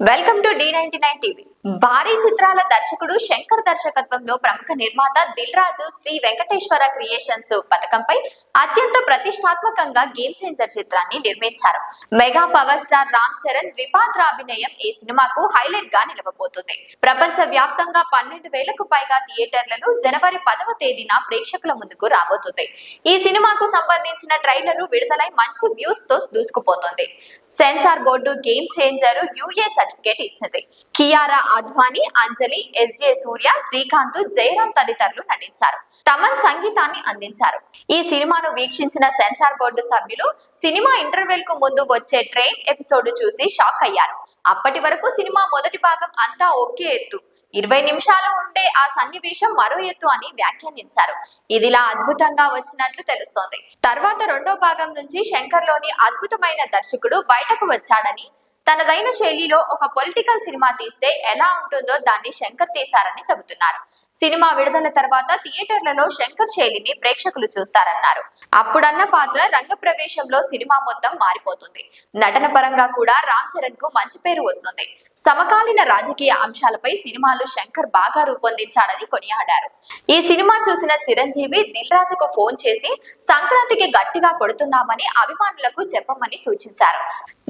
welcome to the ninety nine TV భారీ చిత్రాల దర్శకుడు శంకర్ దర్శకత్వంలో ప్రముఖ నిర్మాత దిల్ రాజు శ్రీ వెంకటేశ్వర క్రియేషన్స్ పథకంపై అత్యంత ప్రతిష్టాత్మకంగా గేమ్ చేంజర్ చిత్రాన్ని నిర్మించారు. Mega power star Ram Charan ద్విపాత్రాభినయం ఈ సినిమాకు హైలైట్గా నిలవబోతుంది. ప్రపంచ వ్యాప్తంగా పన్నెండు వేలకు పైగా థియేటర్లలో జనవరి పదవ తేదీన ప్రేక్షకుల ముందుకు రాబోతుంది. ఈ సినిమాకు సంబంధించిన ట్రైలర్ విడుదలై మంచి వ్యూస్తో దూసుకుపోతుంది. Censor board game changer UA certificate ఇచ్చింది. కియారా అద్వానీ అంజలి ఎస్జే సూర్య శ్రీకాంత్ జయరాం తదితరులు నటించారు. తమన్ సంగీతాన్ని అందించారు. ఈ సినిమాను వీక్షించిన సెన్సార్ బోర్డు సభ్యులు సినిమా ఇంటర్వెల్కు ముందు వచ్చే ట్రైన్ ఎపిసోడ్ చూసి షాక్ అయ్యారు. అప్పటి వరకు సినిమా మొదటి భాగం అంతా ఒకే ఎత్తు ఇరవై నిమిషాలు ఉండే ఆ సన్నివేశం మరో ఎత్తు అని వ్యాఖ్యానించారు. ఇదిలా అద్భుతంగా వచ్చినట్లు తెలుస్తోంది. తర్వాత రెండో భాగం నుంచి శంకర్లోని అద్భుతమైన దర్శకుడు బయటకు వచ్చాడని తనదైన శైలిలో ఒక పొలిటికల్ సినిమా తీస్తే ఎలా ఉంటుందో దాన్ని శంకర్ తీశారని చెబుతున్నారు. సినిమా విడుదల తర్వాత థియేటర్లలో శంకర్ శైలిని ప్రేక్షకులు చూస్తారన్నారు. అప్పుడన్న పాత్ర రంగ ప్రవేశంలో సినిమా మొత్తం మారిపోతుంది. నటన పరంగా కూడా రామ్ చరణ్కు మంచి పేరు వస్తుంది. సమకాలీన రాజకీయ అంశాలపై సినిమాలు శంకర్ బాగా రూపొందించాడని కొనియాడారు. ఈ సినిమా చూసిన చిరంజీవి దిల్ రాజుకు ఫోన్ చేసి సంక్రాంతికి గట్టిగా కొడుతున్నామని అభిమానులకు చెప్పమని సూచించారు.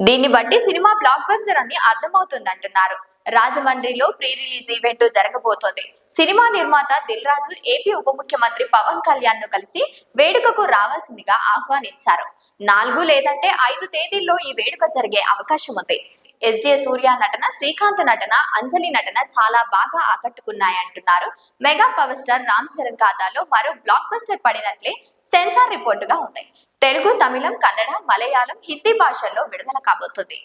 దీన్ని బట్టి సినిమా బ్లాక్ బస్టర్ అని అర్థమవుతుందంటున్నారు రాజమండ్రిలో ప్రీ రిలీజ్ ఈవెంట్ జరగబోతోంది. సినిమా నిర్మాత దిల్ రాజు ఏపీ ఉప ముఖ్యమంత్రి పవన్ కళ్యాణ్ను కలిసి వేడుకకు రావాల్సిందిగా ఆహ్వానించారు. నాలుగు లేదంటే ఐదు తేదీల్లో ఈ వేడుక జరిగే అవకాశం ఉంది. ఎస్జే సూర్య నటన శ్రీకాంత్ నటన అంజలి నటన చాలా బాగా ఆకట్టుకున్నాయంటున్నారు mega power star Ram Charan ఖాతాలో మరో బ్లాక్ బస్టర్ పడినట్లే సెన్సార్ రిపోర్టుగా ఉంది. తెలుగు తమిళం కన్నడ మలయాళం హిందీ భాషల్లో విడుదల కాబోతుంది.